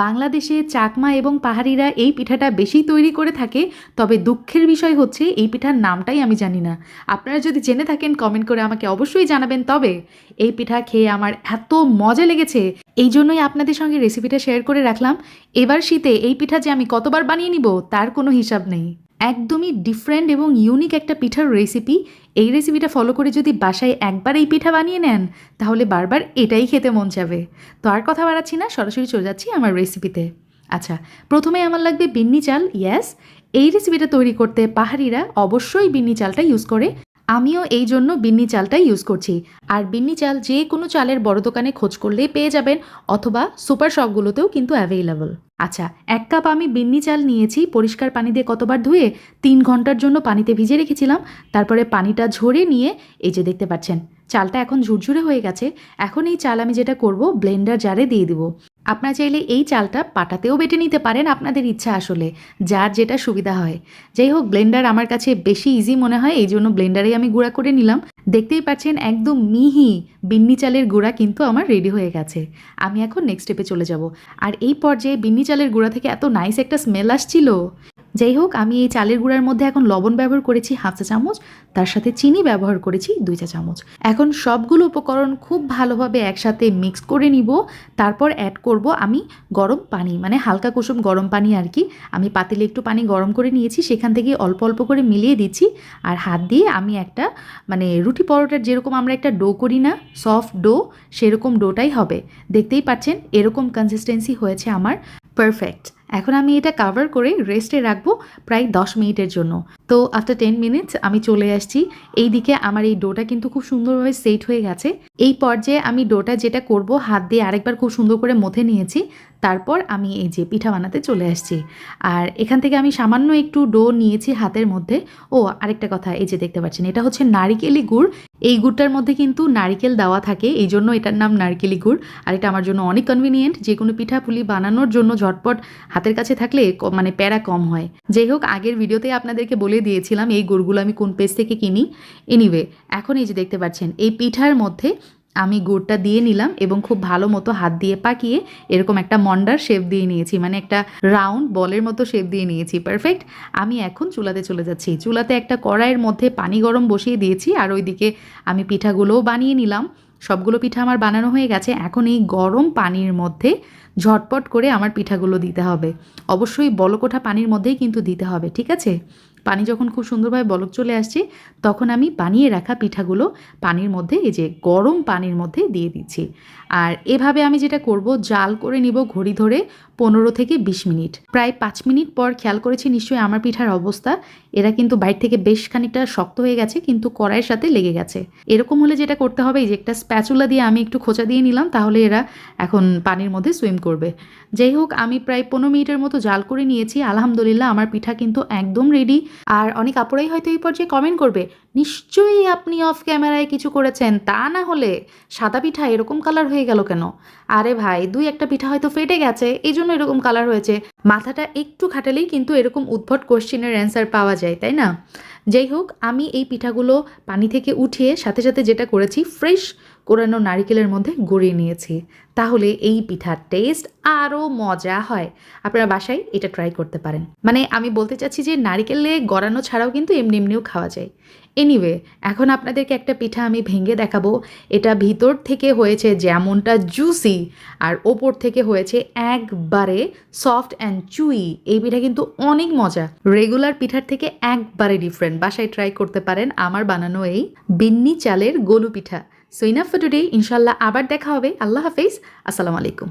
বাংলাদেশে চাকমা এবং পাহাড়িরা এই পিঠাটা বেশি তৈরি করে থাকে, তবে দুঃখের বিষয় হচ্ছে এই পিঠার নামটাই আমি জানি না। আপনারা যদি জেনে থাকেন কমেন্ট করে আমাকে অবশ্যই জানাবেন। তবে এই পিঠা খেয়ে আমার এত মজা লেগেছে, এই জন্যই আপনাদের সঙ্গে রেসিপিটা শেয়ার করে রাখলাম। এবার শীতে এই পিঠা যে আমি কতবার বানিয়ে নিব, তার কোনো হিসাব নেই। একদমই ডিফারেন্ট এবং ইউনিক একটা পিঠার রেসিপি এই রেসিপিটা ফলো করে যদি বাসায় একবার এই পিঠা বানিয়ে নেন, তাহলে বারবার এটাই খেতে মন যাবে তো আর কথা বাড়াচ্ছি না, সরাসরি চলে যাচ্ছি আমার রেসিপিতে আচ্ছা প্রথমে আমার লাগবে বিন্নি চাল ইয়াস এই রেসিপিটা তৈরি করতে পাহাড়িরা অবশ্যই বিন্নি চালটা ইউজ করে। আমিও এই জন্য বিন্নি চালটাই ইউজ করছি। আর বিন্নি চাল যে কোনো চালের বড় দোকানে খোঁজ করলেই পেয়ে যাবেন, অথবা সুপার শপগুলোতেও কিন্তু অ্যাভেলেবল আচ্ছা এক কাপ আমি বিন্নি চাল নিয়েছি, পরিষ্কার পানি দিয়ে কতবার ধুয়ে তিন ঘণ্টার জন্য পানিতে ভিজে রেখেছিলাম। তারপরে পানিটা ঝরে নিয়ে, এই যে দেখতে পাচ্ছেন, চালটা এখন ঝুরঝুরে হয়ে গেছে। এখন এই চাল আমি যেটা করব ব্লেন্ডার জারে দিয়ে দিব। আপনারা চাইলে এই চালটা পাটাতেও বেটে নিতে পারেন আপনাদের ইচ্ছা আসলে, যার যেটা সুবিধা হয়। যাই হোক, ব্লেন্ডার আমার কাছে বেশি ইজি মনে হয়, এই জন্য ব্লেন্ডারেই আমি গুঁড়া করে নিলাম। দেখতেই পাচ্ছেন, একদম মিহি বিন্নি চালের গুঁড়া কিন্তু আমার রেডি হয়ে গেছে। আমি এখন নেক্সট স্টেপে চলে যাব। আর এই পর্যায়ে বিন্নি চালের গুঁড়া থেকে এত নাইস একটা স্মেল আসছিল। যাই হোক, আমি এই চালের গুঁড়ার মধ্যে এখন লবণ ব্যবহার করেছি হাফ চা চামচ, তার সাথে চিনি ব্যবহার করেছি দুই চা চামচ। এখন সবগুলো উপকরণ খুব ভালোভাবে একসাথে মিক্স করে নিব, তারপর অ্যাড করব আমি গরম পানি মানে হালকা কুসুম গরম পানি আর কি। আমি পাতিলে একটু পানি গরম করে নিয়েছি, সেখান থেকে অল্প অল্প করে মিলিয়ে দিচ্ছি, আর হাত দিয়ে আমি একটা মানে রুটি পরোটার যেরকম আমরা একটা ডো করি না সফট ডো, সেরকম ডোটাই হবে। দেখতেই পাচ্ছেন, এরকম কনসিস্টেন্সি হয়েছে আমার। পারফেক্ট এখন আমি এটা কাভার করে রেস্টে রাখব প্রায় দশ মিনিটের জন্য। তো আফটার টেন মিনিটস আমি চলে আসছি। এই দিকে আমার এই ডোটা কিন্তু খুব সুন্দরভাবে সেট হয়ে গেছে। এই পর্যায়ে আমি ডোটা যেটা করব, হাত দিয়ে আরেকবার খুব সুন্দর করে মথে নিয়েছি। তারপর আমি এই যে পিঠা বানাতে চলে আসছি। আর এখান থেকে আমি সামান্য একটু ডো নিয়েছি হাতের মধ্যে। ও, আরেকটা কথা, এই যে দেখতে পাচ্ছেন, এটা হচ্ছে নারিকেলি গুড়। এই গুড়টার মধ্যে কিন্তু নারিকেল দেওয়া থাকে, এই জন্য এটার নাম নারকেলি গুড়। আর এটা আমার জন্য অনেক কনভিনিয়েন্ট যে কোনো পিঠা পুলি বানানোর জন্য ঝটপট হাতের কাছে থাকলে মানে প্যারা কম হয়। যাই হোক, আগের ভিডিওতে আপনাদেরকে বলে দিয়েছিলাম এই গুড়গুলো আমি কোন পেজ থেকে কিনি। এনিওয়ে এখন এই যে দেখতে পাচ্ছেন, এই পিঠার মধ্যে আমি গুড়টা দিয়ে নিলাম এবং খুব ভালো মতো হাত দিয়ে পাকিয়ে এরকম একটা মন্ডার শেপ দিয়ে নিয়েছি মানে একটা রাউন্ড বলের মতো শেপ দিয়ে নিয়েছি। পারফেক্ট আমি এখন চুলাতে চলে যাচ্ছি। চুলাতে একটা কড়াইয়ের মধ্যে পানি গরম বসিয়ে দিয়েছি আর ওইদিকে আমি পিঠাগুলোও বানিয়ে নিলাম। সবগুলো পিঠা আমার বানানো হয়ে গেছে। এখন এই গরম পানির মধ্যে ঝটপট করে আমার পিঠাগুলো দিতে হবে। অবশ্যই বলকোঠা পানির মধ্যেই কিন্তু দিতে হবে, ঠিক আছে? পানি যখন খুব সুন্দরভাবে বলক চলে আসছে, তখন আমি বানিয়ে রাখা পিঠাগুলো পানির মধ্যে, এই যে গরম পানির মধ্যে দিয়ে দিচ্ছি। আর এভাবে আমি যেটা করব, জাল করে নিব ঘড়ি ধরে পনেরো থেকে বিশ মিনিট। প্রায় পাঁচ মিনিট পর খেয়াল করেছি নিশ্চয়ই আমার পিঠার অবস্থা। এরা কিন্তু বাইর থেকে বেশ খানিকটা শক্ত হয়ে গেছে, কিন্তু কড়াইয়ের সাথে লেগে গেছে। এরকম হলে যেটা করতে হবে, এই যে একটা স্প্যাচুলা দিয়ে আমি একটু খোঁচা দিয়ে নিলাম, তাহলে এরা এখন পানির মধ্যে সুইম করবে। যাই হোক, আমি প্রায় পনেরো মিনিটের মতো জাল করে নিয়েছি। আলহামদুলিল্লাহ, আমার পিঠা কিন্তু একদম রেডি আর অনেক আপুরাই হয়তো এই পর্যায়ে কমেন্ট করবে, নিশ্চয়ই আপনি অফ ক্যামেরায় কিছু করেছেন, তা না হলে সাদা পিঠা এরকম কালার হয়ে গেল কেন? আরে ভাই, দুই একটা পিঠা হয়তো ফেটে গেছে এই জন্য এরকম কালার হয়েছে। মাথাটা একটু খাটালেই কিন্তু এরকম উদ্ভট কোশ্চেনের অ্যান্সার পাওয়া যায়, তাই না? যাই হোক, আমি এই পিঠাগুলো পানি থেকে উঠিয়ে সাথে সাথে যেটা করেছি ফ্রেশ কোরানো নারিকেলের মধ্যে গড়িয়ে নিয়েছি। তাহলে এই পিঠার টেস্ট আরও মজা হয়। আপনারা বাসায় এটা ট্রাই করতে পারেন। মানে আমি বলতে চাচ্ছি যে নারিকেলে গড়ানো ছাড়াও কিন্তু এমনি এমনিও খাওয়া যায়। এনিওয়ে এখন আপনাদেরকে একটা পিঠা আমি ভেঙে দেখাবো। এটা ভিতর থেকে হয়েছে যেমনটা জুসি আর ওপর থেকে হয়েছে একবারে সফট অ্যান্ড চুই এই পিঠা কিন্তু অনেক মজা। রেগুলার পিঠার থেকে একবারে ডিফারেন্ট বাসায় ট্রাই করতে পারেন। আমার বানানো এই বিন্নি চালের গোলু পিঠা। সো ইনাফ ফর টুডে ইনশাল্লাহ আবার দেখা হবে। আল্লাহ হাফেজ। আসসালামু আলাইকুম।